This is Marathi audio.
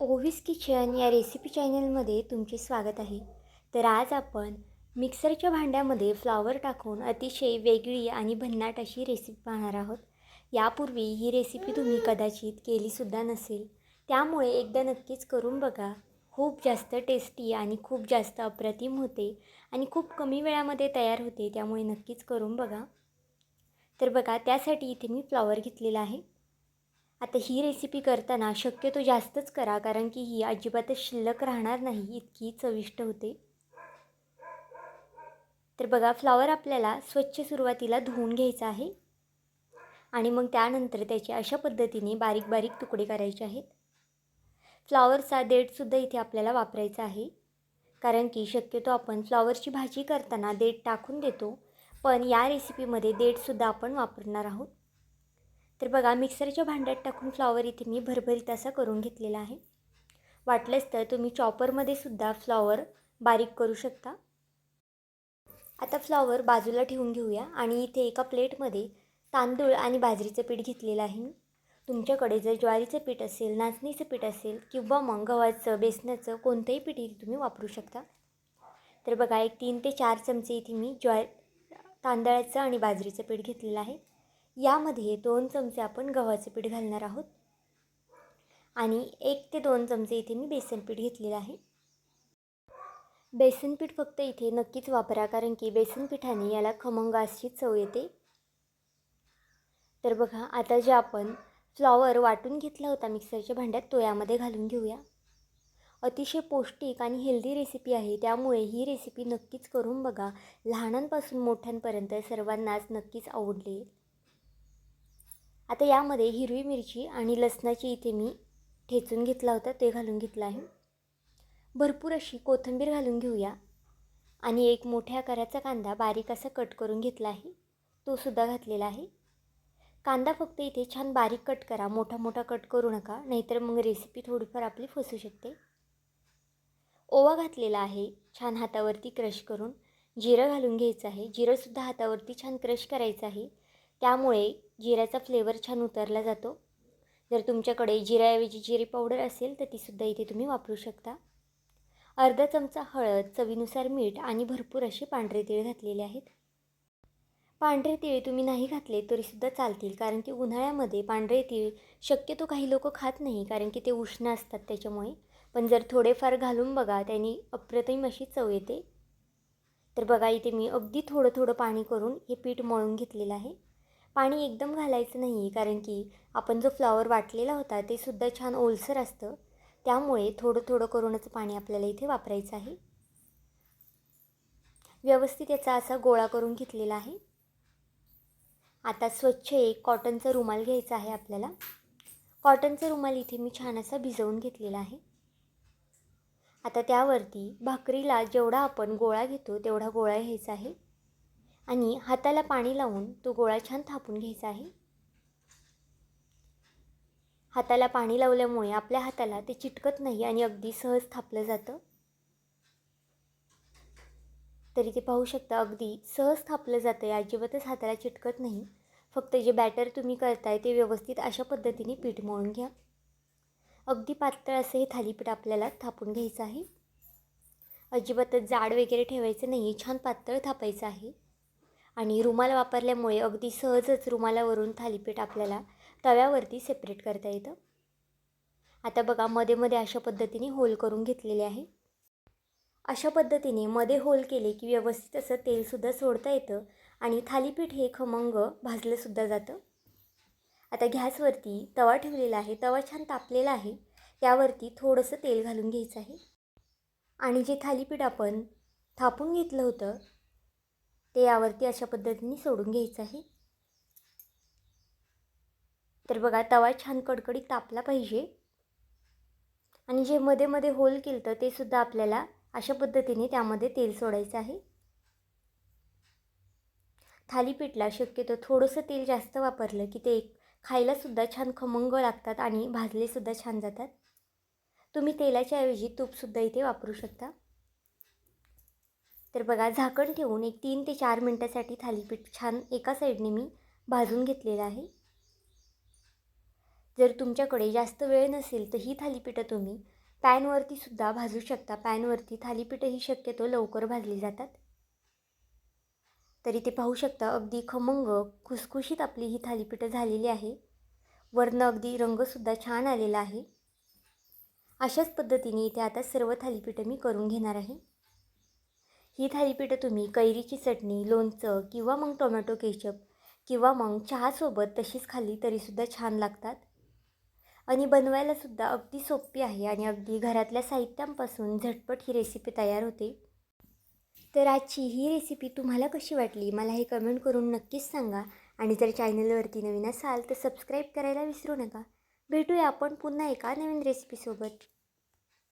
ओव्हिस किचन या रेसिपी चॅनलमध्ये तुमचे स्वागत आहे. तर आज आपण मिक्सरच्या भांड्यामध्ये फ्लॉवर टाकून अतिशय वेगळी आणि भन्नाट अशी रेसिपी पाहणार आहोत. यापूर्वी ही रेसिपी तुम्ही कदाचित केलीसुद्धा नसेल. त्यामुळे एकदा नक्कीच करून बघा. खूप जास्त टेस्टी आणि खूप जास्त अप्रतिम होते आणि खूप कमी वेळामध्ये तयार होते त्यामुळे नक्कीच करून बघा. तर बघा त्यासाठी इथे मी फ्लॉवर घेतलेला आहे. आता ही रेसिपी करताना शक्यतो जास्तच करा कारण की ही अजिबातच शिल्लक राहणार नाही इतकी चविष्ट होते. तर बघा फ्लॉवर आपल्याला स्वच्छ सुरुवातीला धुवून घ्यायचा आहे. आणि मग त्यानंतर त्याचे अशा पद्धतीने बारीक बारीक तुकडे करायचे आहेत. फ्लॉवरचा देठसुद्धा इथे आपल्याला वापरायचा आहे. कारण की शक्यतो आपण फ्लॉवरची भाजी करताना देठ टाकून देतो पण या रेसिपीमध्ये देठसुद्धा आपण वापरणार आहोत. तर बघा मिक्सरच्या भांड्यात टाकून फ्लॉवर इथे मी भरभरीत असा करून घेतलेला आहे. वाटलंच तर तुम्ही चॉपरमध्ये सुद्धा फ्लॉवर बारीक करू शकता. आता फ्लॉवर बाजूला ठेवून घेऊया आणि इथे एका प्लेटमध्ये तांदूळ आणि बाजरीचं पीठ घेतलेलं आहे मी. तुमच्याकडे जर ज्वारीचं पीठ असेल नाचणीचं पीठ असेल किंवा मग गव्हाचं बेसनाचं कोणतंही पीठ इथे तुम्ही वापरू शकता. तर बघा एक तीन ते चार चमचे इथे मी ज्वा तांदळाचं आणि बाजरीचं पीठ घेतलेलं आहे. यामध्ये दोन चमचे आपण गव्हाचे पीठ घालणार आहोत. आणि एक ते दोन चमचे इथे मी बेसन पीठ घेतलेलं आहे. बेसन पीठ फक्त इथे नक्कीच वापरा कारण की बेसन पिठाने याला खमंग अशी चव येते. तर बघा आता जे आपण फ्लॉवर वाटून घेतला होता मिक्सरच्या भांड्यात तो यामध्ये घालून घेऊया. अतिशय पौष्टिक आणि हेल्दी रेसिपी आहे त्यामुळे ही रेसिपी नक्कीच करून बघा. लहानांपासून मोठ्यांपर्यंत सर्वांनाच नक्कीच आवडली. आता यामध्ये हिरवी मिरची आणि लसणाची इथे मी ठेचून घेतला होता ते घालून घेतलं आहे. भरपूर अशी कोथिंबीर घालून घेऊया. आणि एक मोठ्या आकाराचा कांदा बारीक असा कट करून घेतला आहे. तो सुद्धा घातलेला आहे. कांदा फक्त इथे छान बारीक कट करा मोठा मोठा कट करू नका नाहीतर मग रेसिपी थोडीफार आपली फसू शकते. ओवा घातलेला आहे छान हातावरती क्रश करून. जिरं घालून घ्यायचं आहे. जिरंसुद्धा हातावरती छान क्रश करायचं आहे. त्यामुळे जिऱ्याचा फ्लेवर छान उतरला जातो. जर तुमच्याकडे जिऱ्याऐवजी जिरे पावडर असेल तर तीसुद्धा इथे तुम्ही वापरू शकता. अर्धा चमचा हळद चवीनुसार मीठ आणि भरपूर असे पांढरे तीळ घातलेले आहेत. पांढरे तीळ तुम्ही नाही घातले तरीसुद्धा चालतील कारण की उन्हाळ्यामध्ये पांढरे तीळ शक्यतो काही लोक खात नाही कारण की ते उष्ण असतात त्याच्यामुळे. पण जर थोडेफार घालून बघा त्यांनी अप्रतिम अशी चव येते. तर बघा इथे मी अगदी थोडं थोडं पाणी करून हे पीठ मळून घेतलेलं आहे. पाणी एकदम घालायचं नाही आहे कारण की आपण जो फ्लॉवर वाटलेला होता ते सुद्धा छान ओलसर असतं. त्यामुळे थोडं थोडं करूनच पाणी आपल्याला इथे वापरायचं आहे. व्यवस्थित याचा असा गोळा करून घेतलेला आहे. आता स्वच्छ एक कॉटनचा रुमाल घ्यायचा आहे आपल्याला. कॉटनचा रुमाल इथे मी छान असा भिजवून घेतलेला आहे. आता त्यावरती भाकरीला जेवढा आपण गोळा घेतो तेवढा गोळा घ्यायचा आहे. आणि हाताला पाणी लावून तो गोळा छान थापून घ्यायचा आहे. हाताला पाणी लावल्यामुळे आपल्या हाताला ते चिटकत नाही आणि अगदी सहज थापलं जातं. तरी ते पाहू शकता अगदी सहज थापलं जातं आहे अजिबातच हाताला चिटकत नाही. फक्त जे बॅटर तुम्ही करताय ते व्यवस्थित अशा पद्धतीने पीठ मळून घ्या. अगदी पातळ असं हे थालीपीठ आपल्याला थापून घ्यायचं आहे. अजिबातच जाड वगैरे ठेवायचं नाही छान पातळ थापायचं आहे. आणि रुमाल वापरल्यामुळे अगदी सहजच रुमालावरून थालीपीठ आपल्याला तव्यावरती सेपरेट करता येतं. आता बघा मध्ये मध्ये अशा पद्धतीने होल करून घेतलेले आहे. अशा पद्धतीने मध्ये होल केले की व्यवस्थित असं तेलसुद्धा सोडता येतं आणि थालीपीठ हे खमंग भाजलंसुद्धा जातं. आता गॅसवरती तवा ठेवलेला आहे. तवा छान तापलेला आहे. त्यावरती थोडंसं तेल घालून घ्यायचं आहे. आणि जे थालीपीठ आपण थापून घेतलं होतं ते यावरती अशा पद्धतीने सोडून घ्यायचं आहे. तर बघा तवा छान कडकडीत तापला पाहिजे. आणि जे मध्ये मध्ये होल केलं तर ते सुद्धा आपल्याला अशा पद्धतीने त्यामध्ये तेल सोडायचं आहे. थालीपीठला शक्यतो थोडंसं तेल जास्त वापरलं की ते खायलासुद्धा छान खमंग लागतात आणि भाजलेसुद्धा छान जातात. तुम्ही तेलाच्या ऐवजी तूपसुद्धा इथे वापरू शकता. तर बघा झाकण ठेवून एक तीन ते चार मिनटासाठी थालीपीठ छान एका साईडने मी भाजून घेतलेलं आहे. जर तुमच्याकडे जास्त वेळ नसेल तर ही थालीपीठं तुम्ही पॅनवरती सुद्धा भाजू शकता. पॅनवरती थालीपीठं ही शक्यतो लवकर भाजली जातात. तरी ते पाहू शकता अगदी खमंग खुसखुशीत आपली ही थालीपीठं झालेली आहे. वरनं अगदी रंगसुद्धा छान आलेला आहे. अशाच पद्धतीने इथे आता सर्व थालीपीठं मी करून घेणार आहे. ही थालीपीठं तुम्ही कैरीची चटणी लोणचं किंवा मग टोमॅटो केचप किंवा मग चहासोबत तशीच खाल्ली तरीसुद्धा छान लागतात. आणि बनवायलासुद्धा अगदी सोपी आहे आणि अगदी घरातल्या साहित्यांपासून झटपट ही रेसिपी तयार होते. तर आजची ही रेसिपी तुम्हाला कशी वाटली मला हे कमेंट करून नक्कीच सांगा. आणि जर चॅनलवरती नवीन असाल तर सबस्क्राईब करायला विसरू नका. भेटूया आपण पुन्हा एका नवीन रेसिपीसोबत